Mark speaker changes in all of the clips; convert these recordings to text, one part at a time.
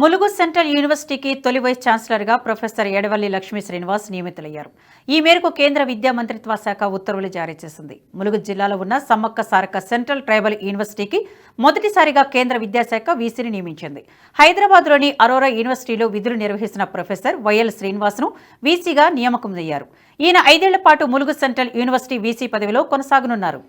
Speaker 1: Mulugu central యూనివర్సిటీకి తొలి vice ఛాన్సలర్గా ప్రొఫెసర్ ఎడవల్లి లక్ష్మీ శ్రీనివాస్ నియమితులయ్యారు. ఈ మేరకు కేంద్ర విద్యా మంత్రిత్వ శాఖ ఉత్తర్వులు జారీ చేసింది. ములుగు జిల్లాలో ఉన్న సమ్మక్క సారక్క సెంట్రల్ ట్రైబల్ యూనివర్సిటీకి మొదటిసారిగా కేంద్ర విద్యాశాఖ వీసీని నియమించింది. హైదరాబాద్లోని అరోరా యూనివర్సిటీలో విధులు నిర్వహిస్తున్న ప్రొఫెసర్ వైఎల్ శ్రీనివాస్ను వీసీగా నియామకం అయ్యారు. ఈయన ఐదేళ్ళ పాటు ములుగు సెంట్రల్ యూనివర్సిటీ వీసీ పదవిలో కొనసాగనున్నారు.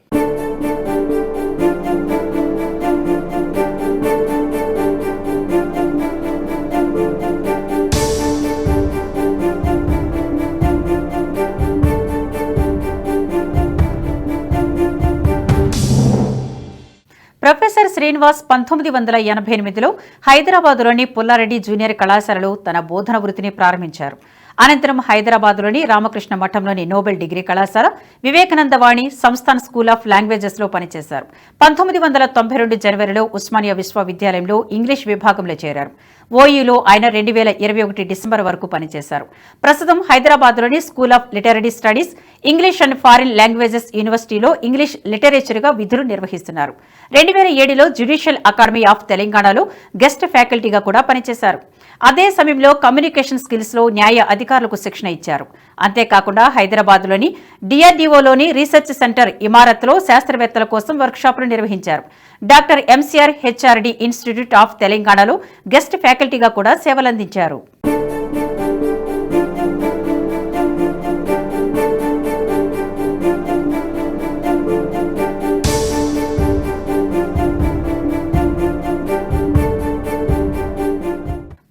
Speaker 1: ప్రొఫెసర్ శ్రీనివాస్ పంతొమ్మిది వందల ఎనభై ఎనిమిదిలో హైదరాబాదులోని పుల్లారెడ్డి జూనియర్ కళాశాలలో తన బోధన వృత్తిని ప్రారంభించారు. అనంతరం హైదరాబాద్లోని రామకృష్ణ మఠంలోని నోబెల్ డిగ్రీ కళాశాల వివేకానంద వాణి సంస్థాన్ స్కూల్ ఆఫ్ లాంగ్వేజెస్లో పనిచేశారు. పంతొమ్మిది వందల తొంభై రెండు జనవరిలో ఉస్మానియా విశ్వవిద్యాలయంలో ఇంగ్లీష్ విభాగంలో చేరారు. ఓయూలో ఆయన రెండు వేల ఇరవై ఒకటి డిసెంబర్ వరకు పనిచేశారు. ప్రస్తుతం హైదరాబాద్లోని school of literary studies English and foreign languages యూనివర్సిటీలో ఇంగ్లీష్ లిటరేచర్గా విధులు నిర్వహిస్తున్నారు. రెండు వేల ఏడులో జ్యుడిషియల్ అకాడమీ ఆఫ్ తెలంగాణలో గెస్ట్ ఫ్యాకల్టీగా కూడా పనిచేశారు. అదే సమయంలో కమ్యూనికేషన్ స్కిల్స్లో న్యాయ అధికారులకు శిక్షణ ఇచ్చారు. అంతేకాకుండా హైదరాబాద్లోని డిఆర్డీఓలోని రీసెర్చ్ సెంటర్ ఇమారత్లో శాస్త్రవేత్తల కోసం వర్క్షాప్ను నిర్వహించారు. Doctor MCR HRD institute of తెలంగాణలో గెస్ట్ ఫ్యాకల్టీగా కూడా సేవలందించారు.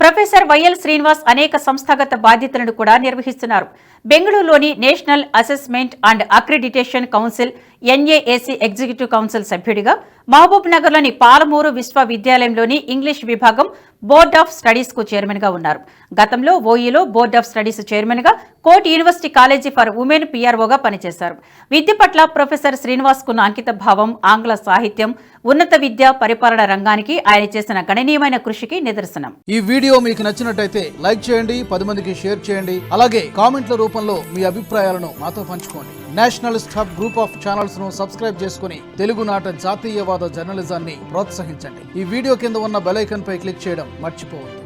Speaker 1: ప్రొఫెసర్ వైఎల్ శ్రీనివాస్ అనేక సంస్థాగత బాధ్యతలను కూడా నిర్వహిస్తున్నారు. బెంగళూరులోని national assessment and accreditation council NAAC executive council సభ్యుడిగా మహబూబ్ నగర్లోని పాలమూరు విశ్వవిద్యాలయంలోని ఇంగ్లీష్ విభాగం బోర్డ్ ఆఫ్ స్టడీస్కు చైర్మన్గా ఉన్నారు. గతంలో ఓఈలో బోర్డ్ ఆఫ్ స్టడీస్ చైర్మన్గా కోట్ యూనివర్సిటీ కాలేజీ ఫర్ ఉమెన్ పీఆర్ఓగా పనిచేశారు. విద్య పట్ల ప్రొఫెసర్ శ్రీనివాస్కున్న అంకిత భావం ఆంగ్ల సాహిత్యం ఉన్నత విద్య పరిపాలన రంగానికి ఆయన చేసిన గణనీయమైన కృషికి నిదర్శనం.
Speaker 2: ఈ వీడియో మీకు నచ్చినట్టయితే లైక్ చేయండి పది మందికి షేర్ చేయండి అలాగే కామెంట్ల రూపంలో మీ అభిప్రాయాలను మాతో పంచుకోండి. నేషనల్ స్టాప్ గ్రూప్ ఆఫ్ ఛానల్స్ను సబ్స్క్రైబ్ చేసుకుని తెలుగునాట జాతీయవాద జర్నలిజాన్ని ప్రోత్సహించండి. ఈ వీడియో కింద ఉన్న బెలైకన్ పై క్లిక్ చేయడం మర్చిపోవద్దు